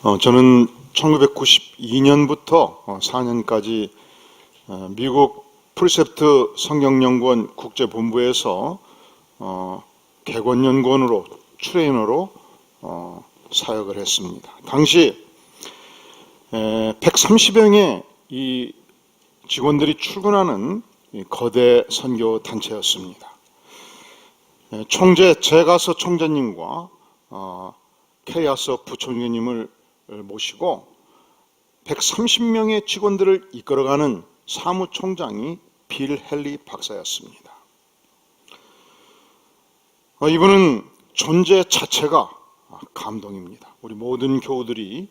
어, 저는 1992년부터 4년까지 어, 미국 프리셉트 성경연구원 국제본부에서 어, 개권연구원으로 트레이너로 어, 사역을 했습니다. 당시 130명의 이 직원들이 출근하는 이 거대 선교 단체였습니다. 에, 총재 제가서 총재님과 어, 케이아서 부총리님을 모시고 130명의 직원들을 이끌어가는 사무총장이 빌 헬리 박사였습니다. 어, 이분은 존재 자체가 감동입니다. 우리 모든 교우들이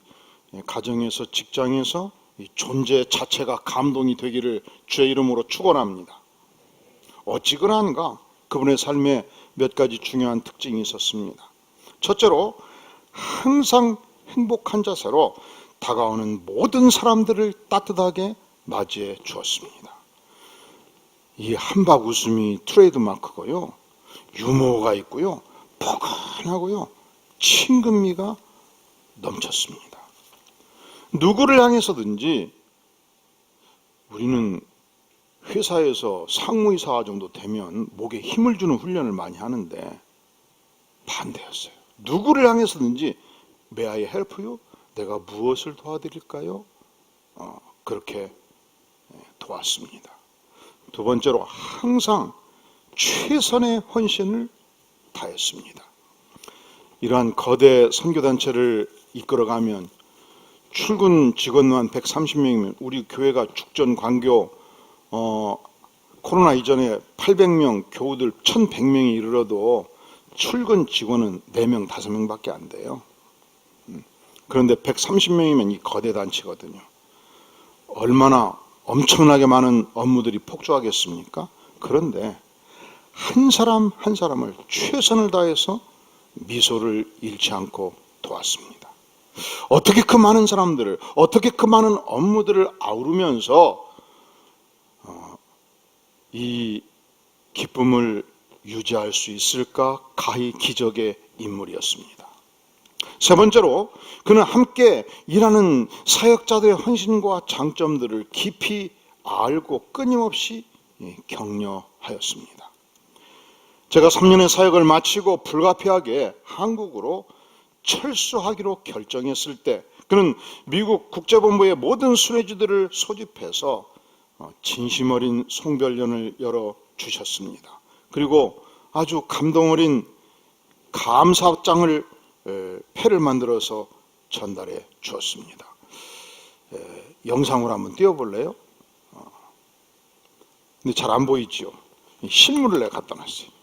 가정에서 직장에서 이 존재 자체가 감동이 되기를 주의 이름으로 축원합니다. 어찌 그러한가? 그분의 삶에 몇 가지 중요한 특징이 있었습니다. 첫째로 항상 행복한 자세로 다가오는 모든 사람들을 따뜻하게 맞이해 주었습니다. 이 한박 웃음이 트레이드 마크고요. 유머가 있고요. 포근하고요. 친근미가 넘쳤습니다. 누구를 향해서든지 우리는 회사에서 상무이사 정도 되면 목에 힘을 주는 훈련을 많이 하는데 반대였어요. 누구를 향해서든지 May I help you? 내가 무엇을 도와드릴까요? 어, 그렇게 도왔습니다. 두 번째로 항상 최선의 헌신을 다했습니다. 이러한 거대 선교단체를 이끌어가면 출근 직원만 130명이면 우리 교회가 축전 광교 어, 코로나 이전에 800명 교우들 1100명이 이르러도 출근 직원은 4명, 5명밖에 안 돼요. 음, 그런데 130명이면 이 거대 단체거든요. 얼마나 엄청나게 많은 업무들이 폭주하겠습니까? 그런데 한 사람 한 사람을 최선을 다해서 미소를 잃지 않고 도왔습니다. 어떻게 그 많은 사람들을, 어떻게 그 많은 업무들을 아우르면서 어, 이 기쁨을 유지할 수 있을까? 가히 기적의 인물이었습니다. 세 번째로 그는 함께 일하는 사역자들의 헌신과 장점들을 깊이 알고 끊임없이 격려하였습니다. 제가 3년의 사역을 마치고 불가피하게 한국으로 철수하기로 결정했을 때 그는 미국 국제본부의 모든 수뇌주들을 소집해서 진심 어린 송별련을 열어 주셨습니다. 그리고 아주 감동 어린 감사장을 패를 만들어서 전달해 주었습니다. 영상으로 한번 띄워볼래요? 어. 근데 잘 안 보이지요? 실물을 내가 갖다 놨어요.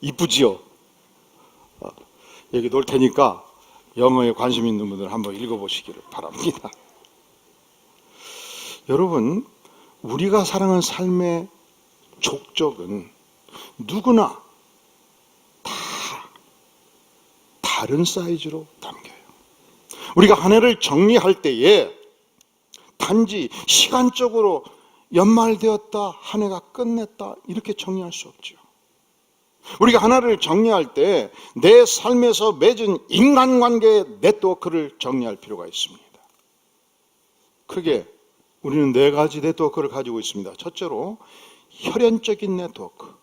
이쁘지요? 어, 여기 놓을 테니까 영어에 관심 있는 분들 한번 읽어보시기를 바랍니다. 여러분, 우리가 살아가는 삶의 족적은 누구나 다 다른 사이즈로 담겨요. 우리가 한 해를 정리할 때에 단지 시간적으로 연말되었다, 한 해가 끝냈다, 이렇게 정리할 수 없죠. 우리가 하나를 정리할 때 내 삶에서 맺은 인간관계의 네트워크를 정리할 필요가 있습니다. 크게 우리는 네 가지 네트워크를 가지고 있습니다. 첫째로 혈연적인 네트워크.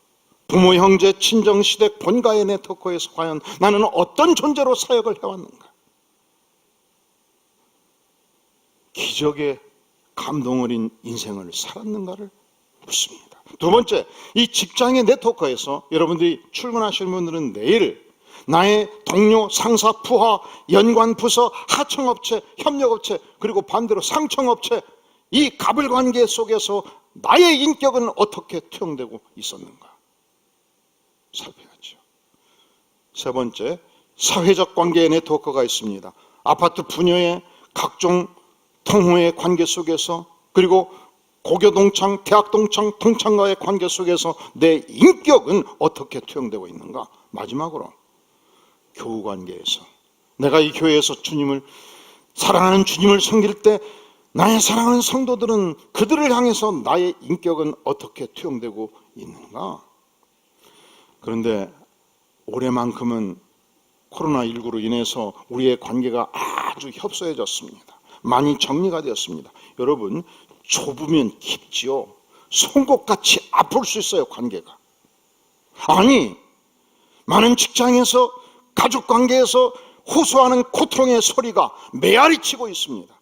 부모, 형제, 친정, 시댁, 본가의 네트워크에서 과연 나는 어떤 존재로 사역을 해왔는가? 기적의 감동 어린 인생을 살았는가를 묻습니다. 두 번째, 이 직장의 네트워크에서 여러분들이 출근하시는 분들은 내일 나의 동료, 상사, 부하, 연관 부서, 하청업체, 협력업체, 그리고 반대로 상청업체, 이 갑을 관계 속에서 나의 인격은 어떻게 투영되고 있었는가 살펴야죠. 세 번째, 사회적 관계의 네트워크가 있습니다. 아파트 분여의 각종 통호의 관계 속에서 그리고 고교 동창, 대학 동창, 동창과의 관계 속에서 내 인격은 어떻게 투영되고 있는가? 마지막으로 교우 관계에서 내가 이 교회에서 주님을 사랑하는 주님을 섬길 때 나의 사랑하는 성도들은 그들을 향해서 나의 인격은 어떻게 투영되고 있는가? 그런데 올해만큼은 코로나19로 인해서 우리의 관계가 아주 협소해졌습니다. 많이 정리가 되었습니다. 여러분, 좁으면 깊지요. 송곳같이 아플 수 있어요, 관계가. 아니, 많은 직장에서, 가족 관계에서 호소하는 고통의 소리가 메아리 치고 있습니다.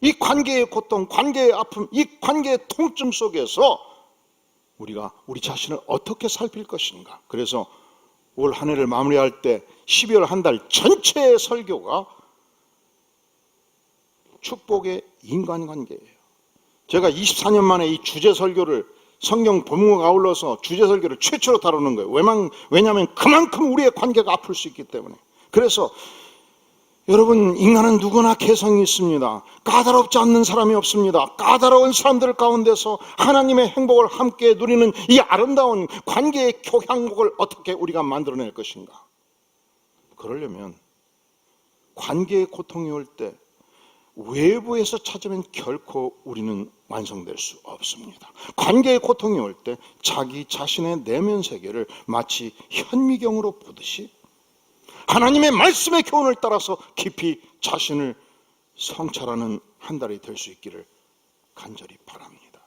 이 관계의 고통, 관계의 아픔, 이 관계의 통증 속에서 우리가 우리 자신을 어떻게 살필 것인가. 그래서 올 한 해를 마무리할 때 12월 한 달 전체의 설교가 축복의 인간관계예요. 제가 24년 만에 이 주제 설교를 성경 본문과 아울러서 주제 설교를 최초로 다루는 거예요. 왜냐하면 그만큼 우리의 관계가 아플 수 있기 때문에. 그래서 여러분 인간은 누구나 개성이 있습니다. 까다롭지 않는 사람이 없습니다. 까다로운 사람들 가운데서 하나님의 행복을 함께 누리는 이 아름다운 관계의 교향곡을 어떻게 우리가 만들어낼 것인가? 그러려면 관계의 고통이 올 때 외부에서 찾으면 결코 우리는 완성될 수 없습니다. 관계의 고통이 올 때 자기 자신의 내면 세계를 마치 현미경으로 보듯이 하나님의 말씀의 교훈을 따라서 깊이 자신을 성찰하는 한 달이 될 수 있기를 간절히 바랍니다.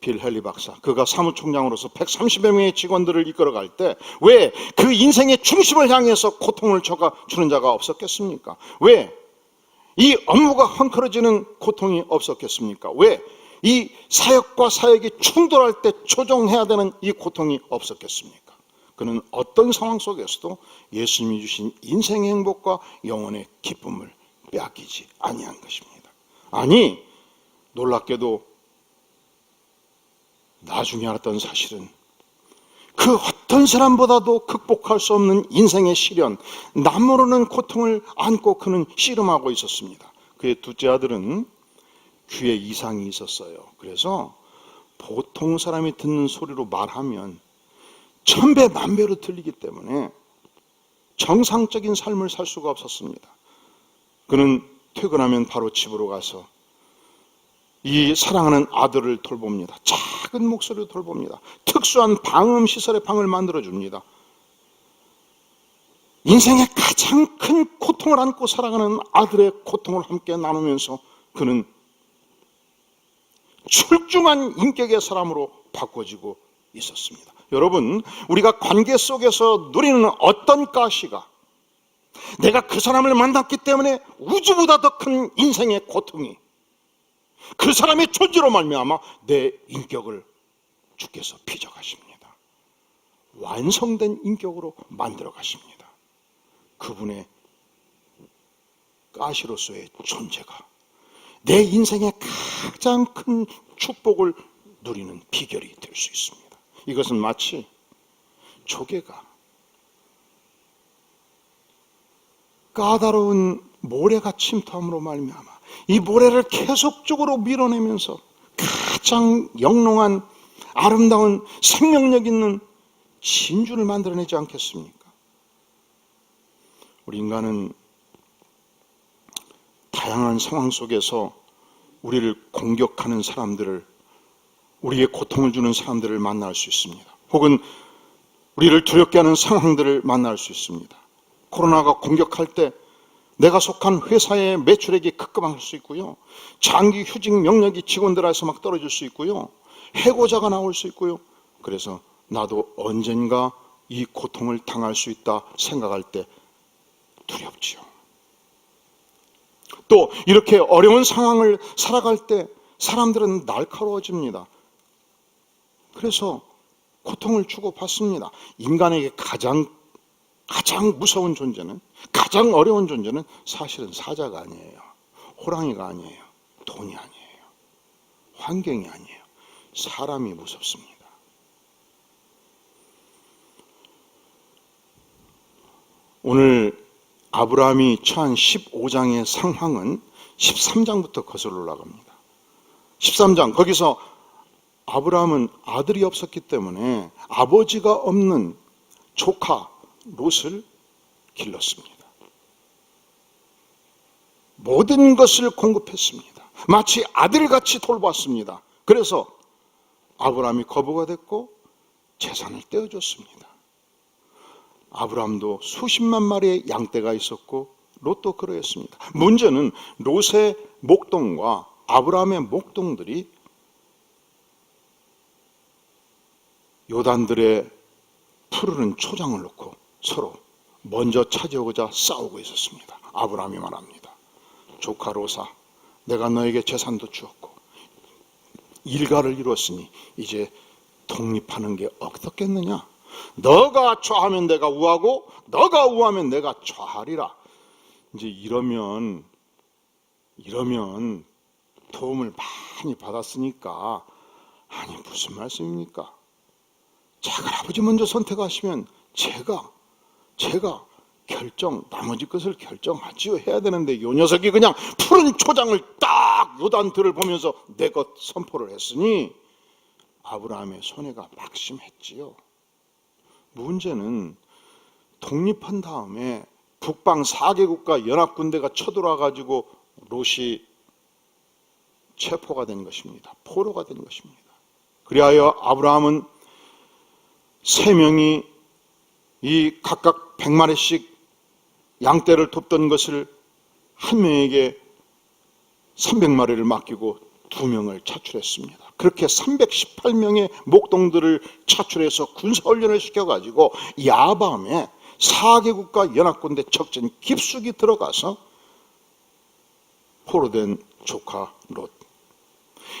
빌 헬리 박사, 그가 사무총장으로서 130여 명의 직원들을 이끌어갈 때 왜 그 인생의 중심을 향해서 고통을 줘가 주는 자가 없었겠습니까? 왜 이 업무가 헝클어지는 고통이 없었겠습니까? 왜 이 사역과 사역이 충돌할 때 조정해야 되는 이 고통이 없었겠습니까? 그는 어떤 상황 속에서도 예수님이 주신 인생의 행복과 영혼의 기쁨을 빼앗기지 아니한 것입니다. 아니 놀랍게도 나중에 알았던 사실은 그 어떤 사람보다도 극복할 수 없는 인생의 시련, 남모르는 고통을 안고 그는 씨름하고 있었습니다. 그의 둘째 아들은 귀에 이상이 있었어요. 그래서 보통 사람이 듣는 소리로 말하면 천배 만배로 들리기 때문에 정상적인 삶을 살 수가 없었습니다. 그는 퇴근하면 바로 집으로 가서 이 사랑하는 아들을 돌봅니다. 작은 목소리로 돌봅니다. 특수한 방음 시설의 방을 만들어 줍니다. 인생의 가장 큰 고통을 안고 살아가는 아들의 고통을 함께 나누면서 그는 출중한 인격의 사람으로 바꿔지고 있었습니다. 여러분, 우리가 관계 속에서 누리는 어떤 가시가 내가 그 사람을 만났기 때문에 우주보다 더 큰 인생의 고통이 그 사람의 존재로 말미암아 내 인격을 주께서 빚어가십니다. 완성된 인격으로 만들어 가십니다. 그분의 가시로서의 존재가 내 인생의 가장 큰 축복을 누리는 비결이 될 수 있습니다. 이것은 마치 조개가 까다로운 모래가 침투함으로 말미암아 이 모래를 계속적으로 밀어내면서 가장 영롱한 아름다운 생명력 있는 진주를 만들어내지 않겠습니까? 우리 인간은 다양한 상황 속에서 우리를 공격하는 사람들을 우리의 고통을 주는 사람들을 만날 수 있습니다. 혹은 우리를 두렵게 하는 상황들을 만날 수 있습니다. 코로나가 공격할 때 내가 속한 회사의 매출액이 급급할 수 있고요. 장기 휴직 명령이 직원들에서 막 떨어질 수 있고요. 해고자가 나올 수 있고요. 그래서 나도 언젠가 이 고통을 당할 수 있다 생각할 때 두렵지요. 또 이렇게 어려운 상황을 살아갈 때 사람들은 날카로워집니다. 그래서 고통을 주고 받습니다. 인간에게 가장 가장 무서운 존재는 가장 어려운 존재는 사실은 사자가 아니에요. 호랑이가 아니에요. 돈이 아니에요. 환경이 아니에요. 사람이 무섭습니다. 오늘 아브라함이 처한 15장의 상황은 13장부터 거슬러 올라갑니다. 13장 거기서 아브라함은 아들이 없었기 때문에 아버지가 없는 조카 롯을 길렀습니다. 모든 것을 공급했습니다. 마치 아들같이 돌봤습니다. 그래서 아브라함이 거부가 됐고 재산을 떼어줬습니다. 아브라함도 수십만 마리의 양떼가 있었고 롯도 그러했습니다. 문제는 롯의 목동과 아브라함의 목동들이 요단들의 푸르른 초장을 놓고 서로 먼저 차지하고자 싸우고 있었습니다. 아브라함이 말합니다. 조카 로사, 내가 너에게 재산도 주었고 일가를 이루었으니 이제 독립하는 게 어떻겠느냐? 너가 좌하면 내가 우하고 너가 우하면 내가 좌하리라. 이제 이러면 이러면 도움을 많이 받았으니까 아니 무슨 말씀입니까? 작은 아버지 먼저 선택하시면 제가 제가 결정 나머지 것을 결정하지요 해야 되는데 요 녀석이 그냥 푸른 초장을 딱 요단들을 보면서 내 것 선포를 했으니 아브라함의 손해가 막심했지요. 문제는 독립한 다음에 북방 4개국과 연합군대가 쳐들어와 가지고 롯이 체포가 된 것입니다. 포로가 된 것입니다. 그리하여 아브라함은 세 명이 이 각각 100마리씩 양떼를 돕던 것을 한 명에게 300마리를 맡기고 두 명을 차출했습니다. 그렇게 318명의 목동들을 차출해서 군사훈련을 시켜가지고 야밤에 4개국과 연합군대 적진 깊숙이 들어가서 포로된 조카 롯.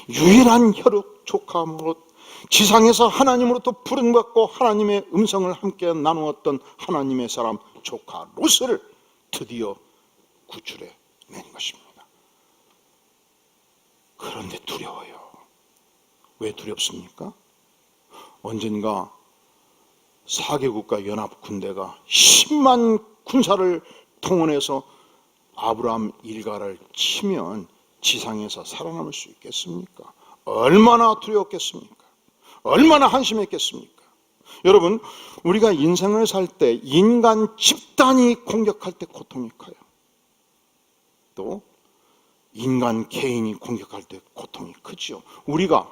유일한 혈육 조카 롯. 지상에서 하나님으로부터 부름받고 하나님의 음성을 함께 나누었던 하나님의 사람 조카 롯을 드디어 구출해 낸 것입니다. 그런데 두려워요. 왜 두렵습니까? 언젠가 4개국과 연합 군대가 10만 군사를 동원해서 아브라함 일가를 치면 지상에서 살아남을 수 있겠습니까? 얼마나 두려웠겠습니까? 얼마나 한심했겠습니까? 여러분, 우리가 인생을 살 때 인간 집단이 공격할 때 고통이 커요. 또 인간 개인이 공격할 때 고통이 크지요. 우리가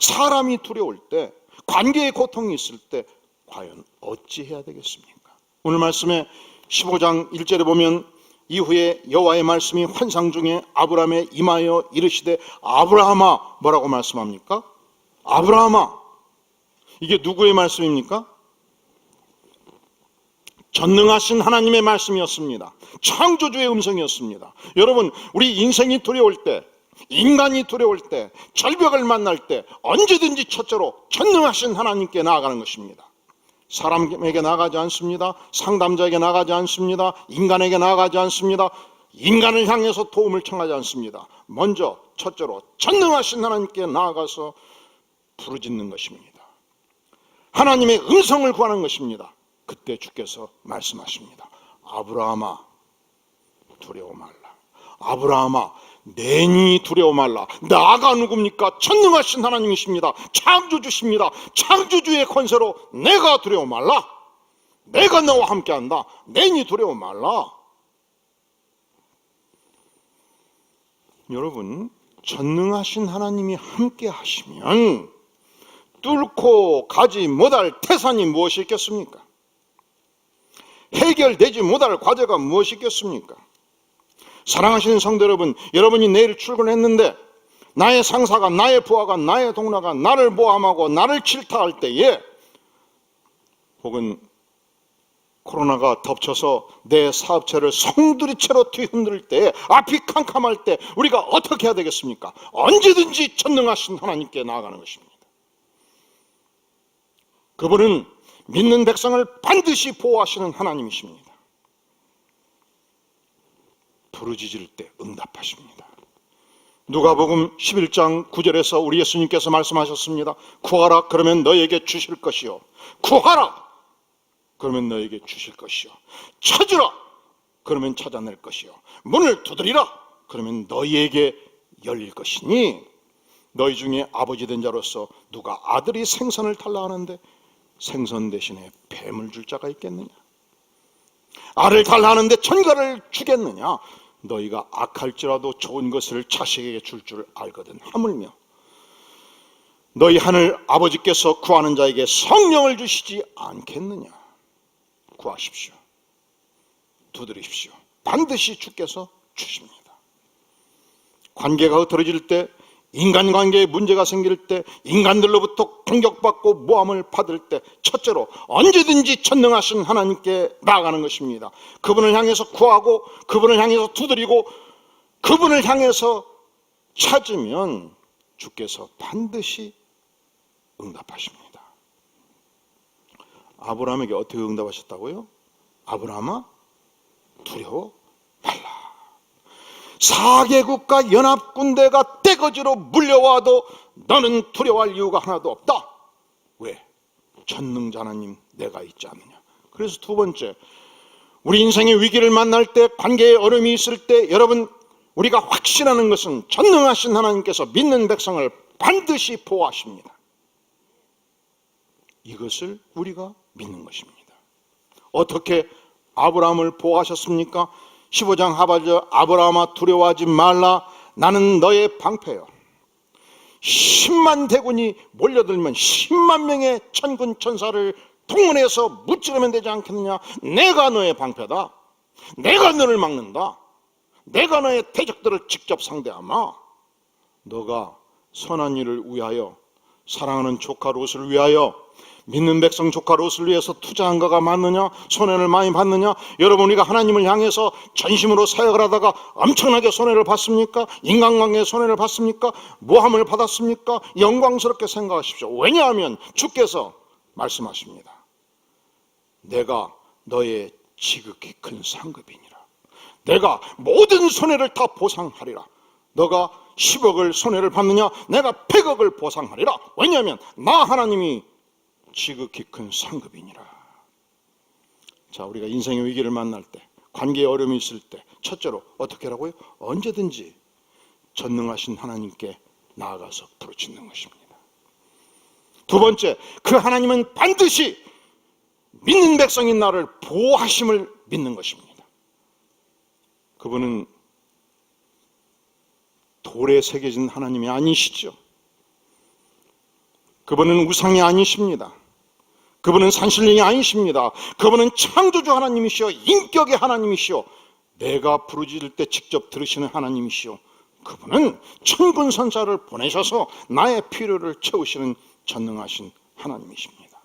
사람이 두려울 때, 관계의 고통이 있을 때 과연 어찌 해야 되겠습니까? 오늘 말씀에 15장 1절에 보면 이후에 여호와의 말씀이 환상 중에 아브라함에 임하여 이르시되 아브라함아 뭐라고 말씀합니까? 아브라함아 이게 누구의 말씀입니까? 전능하신 하나님의 말씀이었습니다. 창조주의 음성이었습니다. 여러분, 우리 인생이 두려울 때, 인간이 두려울 때, 절벽을 만날 때 언제든지 첫째로 전능하신 하나님께 나아가는 것입니다. 사람에게 나가지 않습니다. 상담자에게 나가지 않습니다. 인간에게 나가지 않습니다. 인간을 향해서 도움을 청하지 않습니다. 먼저 첫째로 전능하신 하나님께 나아가서 부르짖는 것입니다. 하나님의 음성을 구하는 것입니다. 그때 주께서 말씀하십니다. 아브라함아 두려워 말라. 아브라함아 내니 두려워 말라. 나가 누굽니까? 전능하신 하나님이십니다. 창조주십니다. 창조주의 권세로 내가 두려워 말라. 내가 너와 함께한다. 내니 두려워 말라. 여러분 전능하신 하나님이 함께 하시면 뚫고 가지 못할 태산이 무엇이 있겠습니까? 해결되지 못할 과제가 무엇이 있겠습니까? 사랑하시는 성도 여러분, 여러분이 내일 출근했는데 나의 상사가, 나의 부하가, 나의 동료가 나를 모함하고 나를 질타할 때에 혹은 코로나가 덮쳐서 내 사업체를 송두리채로 뒤흔들 때 앞이 캄캄할 때 우리가 어떻게 해야 되겠습니까? 언제든지 전능하신 하나님께 나아가는 것입니다. 그분은 믿는 백성을 반드시 보호하시는 하나님이십니다. 부르짖을 때 응답하십니다. 누가복음 11장 9절에서 우리 예수님께서 말씀하셨습니다. 구하라 그러면 너에게 주실 것이요. 구하라 그러면 너에게 주실 것이요. 찾으라 그러면 찾아낼 것이요. 문을 두드리라 그러면 너희에게 열릴 것이니 너희 중에 아버지 된 자로서 누가 아들이 생선을 달라 하는데 생선 대신에 뱀을 줄 자가 있겠느냐? 알을 달라하는데 천가를 주겠느냐? 너희가 악할지라도 좋은 것을 자식에게 줄 줄 알거든 하물며 너희 하늘 아버지께서 구하는 자에게 성령을 주시지 않겠느냐? 구하십시오. 두드리십시오. 반드시 주께서 주십니다. 관계가 흐트러질 때, 인간관계에 문제가 생길 때, 인간들로부터 공격받고 모함을 받을 때, 첫째로 언제든지 전능하신 하나님께 나아가는 것입니다. 그분을 향해서 구하고, 그분을 향해서 두드리고, 그분을 향해서 찾으면 주께서 반드시 응답하십니다. 아브라함에게 어떻게 응답하셨다고요? 아브라함아 두려워 말라. 사개국과 연합군대가 떼거지로 물려와도 너는 두려워할 이유가 하나도 없다. 왜? 전능자 하나님 내가 있지 않느냐. 그래서 두 번째, 우리 인생의 위기를 만날 때, 관계에 어려움이 있을 때, 여러분, 우리가 확신하는 것은 전능하신 하나님께서 믿는 백성을 반드시 보호하십니다. 이것을 우리가 믿는 것입니다. 어떻게 아브라함을 보호하셨습니까? 15장 하반절 아브라함아 두려워하지 말라 나는 너의 방패요. 10만 대군이 몰려들면 10만 명의 천군 천사를 동원해서 무찌르면 되지 않겠느냐? 내가 너의 방패다. 내가 너를 막는다. 내가 너의 대적들을 직접 상대하마. 너가 선한 일을 위하여 사랑하는 조카 롯을 위하여 믿는 백성 조카 롯을 위해서 투자한 거가 맞느냐? 손해를 많이 받느냐? 여러분 우리가 하나님을 향해서 전심으로 사역을 하다가 엄청나게 손해를 받습니까? 인간관계에 손해를 받습니까? 모함을 받았습니까? 영광스럽게 생각하십시오. 왜냐하면 주께서 말씀하십니다. 내가 너의 지극히 큰 상급이니라. 내가 모든 손해를 다 보상하리라. 너가 10억을 손해를 받느냐? 내가 100억을 보상하리라. 왜냐하면 나 하나님이 지극히 큰 상급이니라. 자, 우리가 인생의 위기를 만날 때, 관계에 어려움이 있을 때, 첫째로 어떻게 하라고요? 언제든지 전능하신 하나님께 나아가서 부르짖는 것입니다. 두 번째, 그 하나님은 반드시 믿는 백성인 나를 보호하심을 믿는 것입니다. 그분은 돌에 새겨진 하나님이 아니시죠. 그분은 우상이 아니십니다. 그분은 산신령이 아니십니다. 그분은 창조주 하나님이시오. 인격의 하나님이시오. 내가 부르짖을 때 직접 들으시는 하나님이시오. 그분은 천군 선사를 보내셔서 나의 필요를 채우시는 전능하신 하나님이십니다.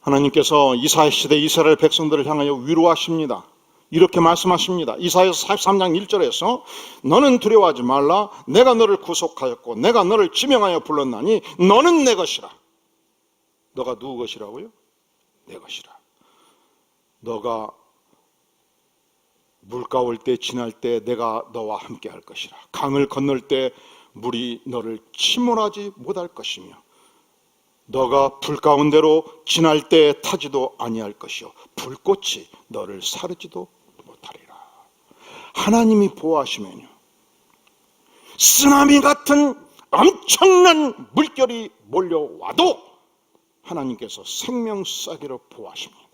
하나님께서 이사야 시대 이스라엘 백성들을 향하여 위로하십니다. 이렇게 말씀하십니다. 이사야서 43장 1절에서 너는 두려워하지 말라 내가 너를 구속하였고 내가 너를 지명하여 불렀나니 너는 내 것이라. 너가 누구 것이라고요? 내 것이라. 너가 물가올 때 지날 때 내가 너와 함께 할 것이라. 강을 건널 때 물이 너를 침몰하지 못할 것이며 너가 불 가운데로 지날 때 타지도 아니할 것이요 불꽃이 너를 사르지도 못하리라. 하나님이 보호하시면요. 쓰나미 같은 엄청난 물결이 몰려와도 하나님께서 생명 싹기로 보호하십니다.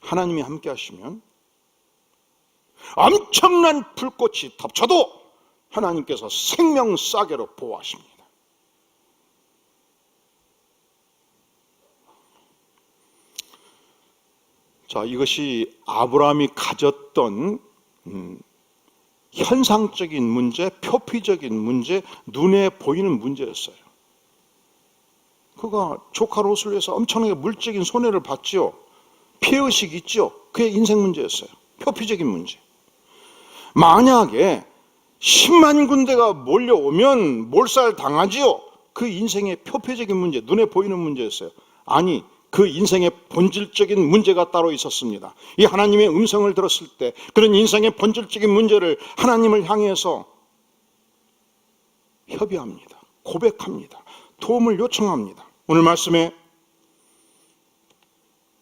하나님이 함께 하시면 엄청난 불꽃이 덮쳐도 하나님께서 생명 싹기로 보호하십니다. 자, 이것이 아브라함이 가졌던 음, 현상적인 문제, 표피적인 문제, 눈에 보이는 문제였어요. 그가 조카 롯을 위해서 엄청나게 물적인 손해를 받지요. 피해의식이 있죠. 그의 인생 문제였어요. 표피적인 문제. 만약에 10만 군대가 몰려오면 몰살 당하지요. 그 인생의 표피적인 문제, 눈에 보이는 문제였어요. 아니, 그 인생의 본질적인 문제가 따로 있었습니다. 이 하나님의 음성을 들었을 때 그런 인생의 본질적인 문제를 하나님을 향해서 협의합니다. 고백합니다. 도움을 요청합니다. 오늘 말씀에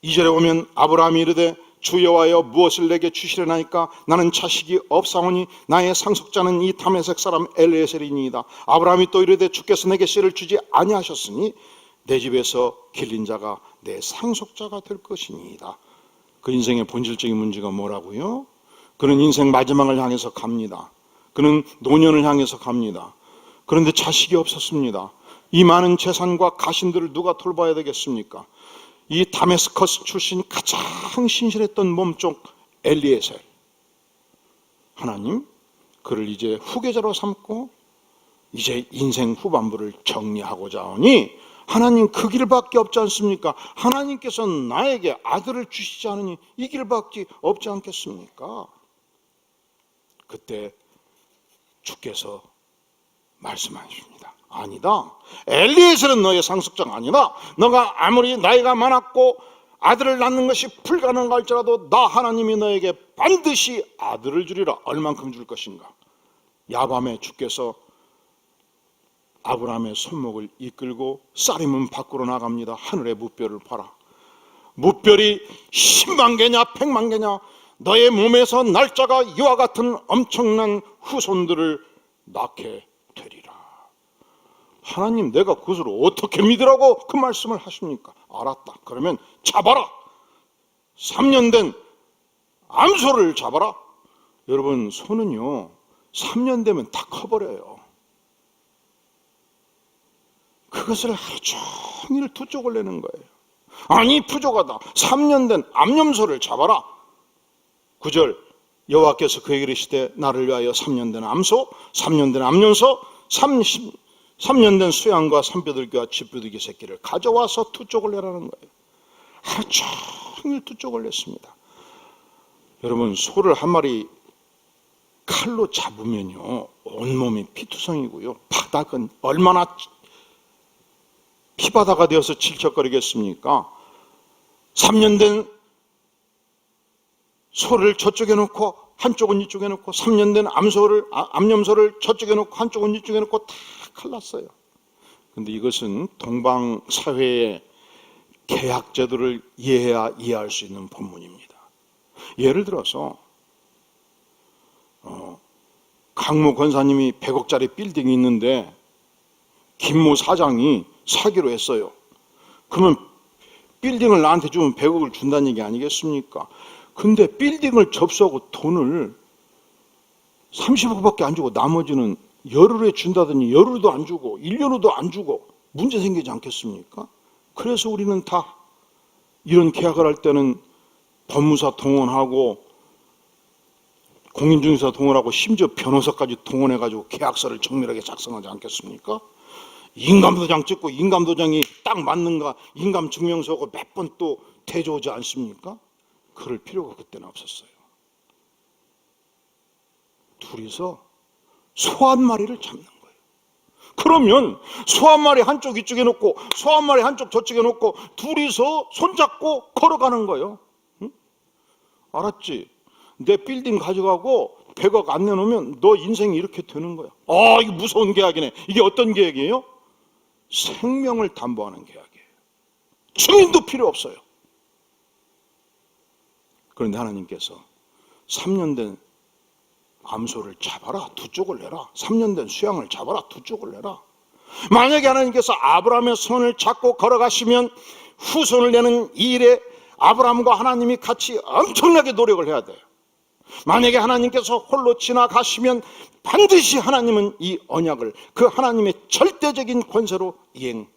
2절에 보면 아브라함이 이르되 주 여호와여 무엇을 내게 주시려나이까 나는 자식이 없사오니 나의 상속자는 이 다메섹 사람 엘레셀이니이다 아브라함이 또 이르되 주께서 내게 씨를 주지 아니하셨으니 내 집에서 길린 자가 내 상속자가 될 것이니이다. 그 인생의 본질적인 문제가 뭐라고요? 그는 인생 마지막을 향해서 갑니다. 그는 노년을 향해서 갑니다. 그런데 자식이 없었습니다. 이 많은 재산과 가신들을 누가 돌봐야 되겠습니까? 이 다메스커스 출신 가장 신실했던 몸쪽 엘리에셀 하나님 그를 이제 후계자로 삼고 이제 인생 후반부를 정리하고자 하니 하나님 그 길밖에 없지 않습니까? 하나님께서 나에게 아들을 주시지 않으니 이 길밖에 없지 않겠습니까? 그때 주께서 말씀하십니다. 아니다. 엘리에셀은 너의 상속자가 아니다. 너가 아무리 나이가 많았고 아들을 낳는 것이 불가능할지라도 나 하나님이 너에게 반드시 아들을 주리라. 얼만큼 줄 것인가? 야밤에 주께서 아브라함의 손목을 이끌고 쌀이면 밖으로 나갑니다. 하늘의 무뼈를 봐라. 무뼈이 10만 개냐 100만 개냐 너의 몸에서 날짜가 이와 같은 엄청난 후손들을 낳게. 하나님 내가 그것을 어떻게 믿으라고 그 말씀을 하십니까? 알았다. 그러면 잡아라. 3년 된 암소를 잡아라. 여러분 소는요 3년 되면 다 커버려요. 그것을 하루 종일 두 쪽을 내는 거예요. 아니 부족하다. 3년 된 암염소를 잡아라. 9절 여호와께서 그에게 이르시되 나를 위하여 3년 된 암소, 3년 된 암염소, 30, 3년 된 수양과 산뼈들과 쥐뼈들기 새끼를 가져와서 두 쪽을 내라는 거예요. 하루 종일 두 쪽을 냈습니다. 여러분 소를 한 마리 칼로 잡으면요 온몸이 피투성이고요 바닥은 얼마나 피바다가 되어서 질척거리겠습니까? 3년 된 소를 저쪽에 놓고 한쪽은 이쪽에 놓고 3년 된 암소를 아, 암염소를 저쪽에 놓고 한쪽은 이쪽에 놓고 다 칼났어요. 근데 이것은 동방 사회의 계약 제도를 이해해야 이해할 수 있는 본문입니다. 예를 들어서 어, 강모 권사님이 100억짜리 빌딩이 있는데 김모 사장이 사기로 했어요. 그러면 빌딩을 나한테 주면 100억을 준다는 얘기 아니겠습니까? 근데 빌딩을 접수하고 돈을 30억밖에 안 주고 나머지는 열흘에 준다더니 열흘도 안 주고 1년 후도 안 주고 문제 생기지 않겠습니까? 그래서 우리는 다 이런 계약을 할 때는 법무사 동원하고 공인중개사 동원하고 심지어 변호사까지 동원해가지고 계약서를 정밀하게 작성하지 않겠습니까? 인감도장 찍고 인감도장이 딱 맞는가 인감증명서고 몇 번 또 대조하지 않습니까? 그럴 필요가 그때는 없었어요. 둘이서 소 한 마리를 잡는 거예요. 그러면 소 한 마리 한쪽 이쪽에 놓고 소 한 마리 한쪽 저쪽에 놓고 둘이서 손잡고 걸어가는 거예요. 응? 알았지? 내 빌딩 가져가고 100억 안 내놓으면 너 인생이 이렇게 되는 거야. 아, 이거 무서운 계약이네. 이게 어떤 계약이에요? 생명을 담보하는 계약이에요. 증인도 필요 없어요. 그런데 하나님께서 3년 된 암소를 잡아라. 두 쪽을 내라. 3년 된 수양을 잡아라. 두 쪽을 내라. 만약에 하나님께서 아브라함의 손을 잡고 걸어가시면 후손을 내는 이 일에 아브라함과 하나님이 같이 엄청나게 노력을 해야 돼요. 만약에 하나님께서 홀로 지나가시면 반드시 하나님은 이 언약을 그 하나님의 절대적인 권세로 이행하시는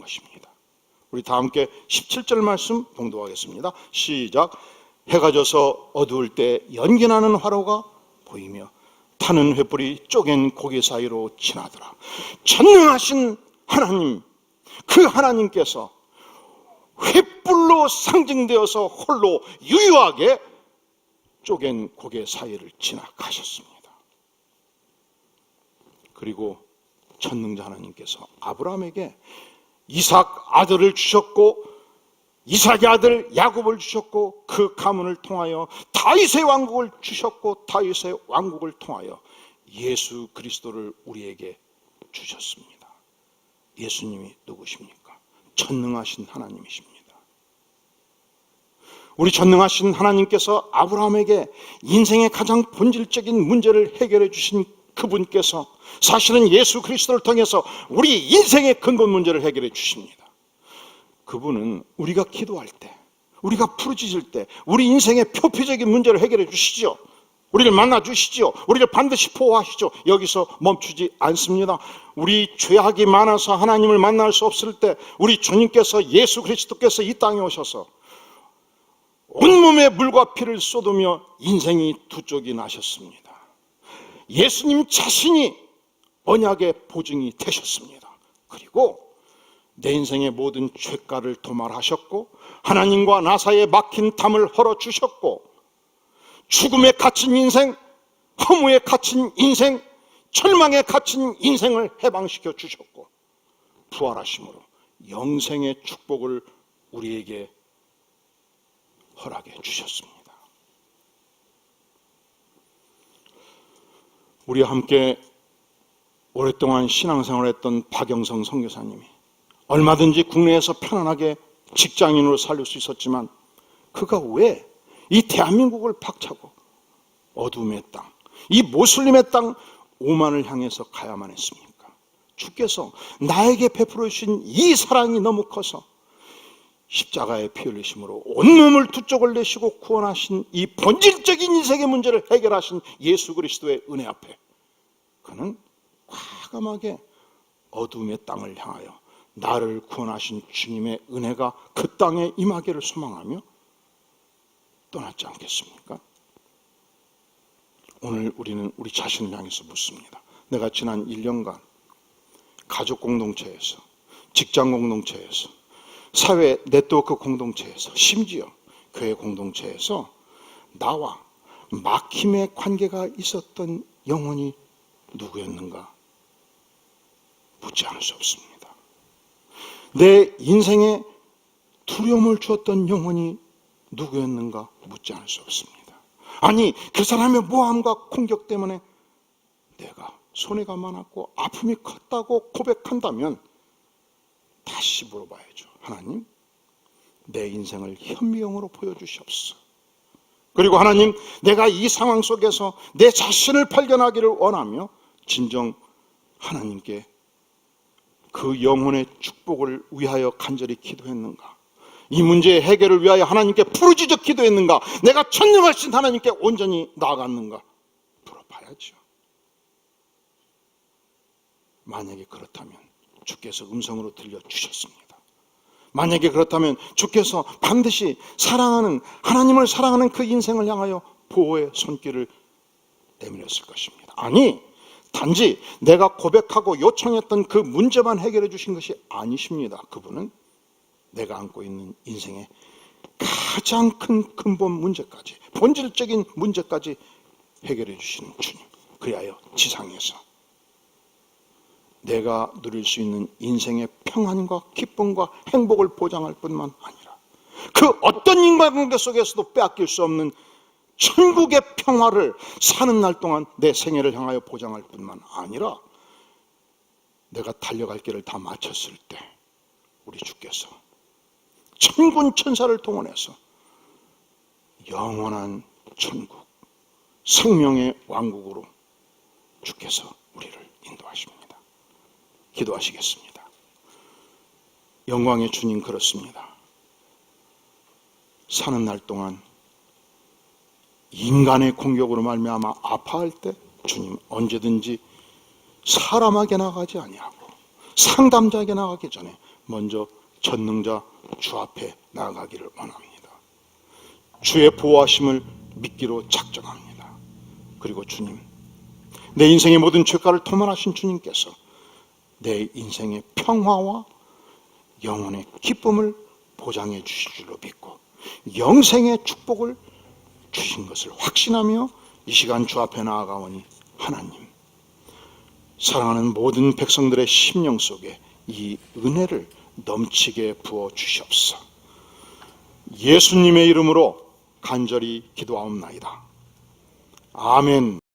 것입니다. 우리 다 함께 17절 말씀 봉독하겠습니다. 시작. 해가 져서 어두울 때 연기나는 화로가 보이며 타는 횃불이 쪼갠 고개 사이로 지나더라. 전능하신 하나님, 그 하나님께서 횃불로 상징되어서 홀로 유유하게 쪼갠 고개 사이를 지나가셨습니다. 그리고 전능자 하나님께서 아브라함에게 이삭 아들을 주셨고 이삭의 아들 야곱을 주셨고 그 가문을 통하여 다윗의 왕국을 주셨고 다윗의 왕국을 통하여 예수 그리스도를 우리에게 주셨습니다. 예수님이 누구십니까? 전능하신 하나님이십니다. 우리 전능하신 하나님께서 아브라함에게 인생의 가장 본질적인 문제를 해결해 주신 그분께서 사실은 예수 그리스도를 통해서 우리 인생의 근본 문제를 해결해 주십니다. 그분은 우리가 기도할 때, 우리가 부르짖을 때, 우리 인생의 표피적인 문제를 해결해 주시죠. 우리를 만나 주시죠. 우리를 반드시 보호하시죠. 여기서 멈추지 않습니다. 우리 죄악이 많아서 하나님을 만날 수 없을 때 우리 주님께서 예수 그리스도께서 이 땅에 오셔서 온몸에 물과 피를 쏟으며 인생이 두 쪽이 나셨습니다. 예수님 자신이 언약의 보증이 되셨습니다. 그리고 내 인생의 모든 죄가를 도말하셨고 하나님과 나 사이에 막힌 담을 헐어 주셨고 죽음에 갇힌 인생, 허무에 갇힌 인생, 절망에 갇힌 인생을 해방시켜 주셨고 부활하심으로 영생의 축복을 우리에게 허락해 주셨습니다. 우리와 함께 오랫동안 신앙생활했던 박영성 선교사님이 얼마든지 국내에서 편안하게 직장인으로 살릴 수 있었지만 그가 왜 이 대한민국을 박차고 어둠의 땅, 이 모슬림의 땅 오만을 향해서 가야만 했습니까? 주께서 나에게 베풀어 주신 이 사랑이 너무 커서 십자가의 피 흘리심으로 온몸을 두 쪽을 내시고 구원하신 이 본질적인 인생의 문제를 해결하신 예수 그리스도의 은혜 앞에 그는 과감하게 어둠의 땅을 향하여 나를 구원하신 주님의 은혜가 그 땅에 임하기를 소망하며 떠났지 않겠습니까? 오늘 우리는 우리 자신을 향해서 묻습니다. 내가 지난 1년간 가족 공동체에서, 직장 공동체에서, 사회 네트워크 공동체에서, 심지어 교회 공동체에서 나와 막힘의 관계가 있었던 영혼이 누구였는가? 묻지 않을 수 없습니다. 내 인생에 두려움을 주었던 영혼이 누구였는가 묻지 않을 수 없습니다. 아니, 그 사람의 모함과 공격 때문에 내가 손해가 많았고 아픔이 컸다고 고백한다면 다시 물어봐야죠. 하나님, 내 인생을 현미형으로 보여주시옵소서. 그리고 하나님, 내가 이 상황 속에서 내 자신을 발견하기를 원하며 진정 하나님께 그 영혼의 축복을 위하여 간절히 기도했는가? 이 문제의 해결을 위하여 하나님께 부르짖어 기도했는가? 내가 천명하신 하나님께 온전히 나아갔는가? 물어봐야죠. 만약에 그렇다면 주께서 음성으로 들려주셨습니다. 만약에 그렇다면 주께서 반드시 사랑하는, 하나님을 사랑하는 그 인생을 향하여 보호의 손길을 내밀었을 것입니다. 아니, 단지 내가 고백하고 요청했던 그 문제만 해결해 주신 것이 아니십니다. 그분은 내가 안고 있는 인생의 가장 큰 근본 문제까지, 본질적인 문제까지 해결해 주시는 주님. 그리하여 지상에서 내가 누릴 수 있는 인생의 평안과 기쁨과 행복을 보장할 뿐만 아니라 그 어떤 인간관계 속에서도 빼앗길 수 없는 천국의 평화를 사는 날 동안 내 생애를 향하여 보장할 뿐만 아니라 내가 달려갈 길을 다 마쳤을 때 우리 주께서 천군 천사를 동원해서 영원한 천국 생명의 왕국으로 주께서 우리를 인도하십니다. 기도하시겠습니다. 영광의 주님 그렇습니다. 사는 날 동안 인간의 공격으로 말미암아 아파할 때 주님 언제든지 사람에게 나가지 아니하고 상담자에게 나가기 전에 먼저 전능자 주 앞에 나아가기를 원합니다. 주의 보호하심을 믿기로 작정합니다. 그리고 주님, 내 인생의 모든 죄가를 토만하신 주님께서 내 인생의 평화와 영혼의 기쁨을 보장해 주실 줄로 믿고 영생의 축복을 주신 것을 확신하며 이 시간 주 앞에 나아가오니 하나님 사랑하는 모든 백성들의 심령 속에 이 은혜를 넘치게 부어 주시옵소서. 예수님의 이름으로 간절히 기도하옵나이다. 아멘.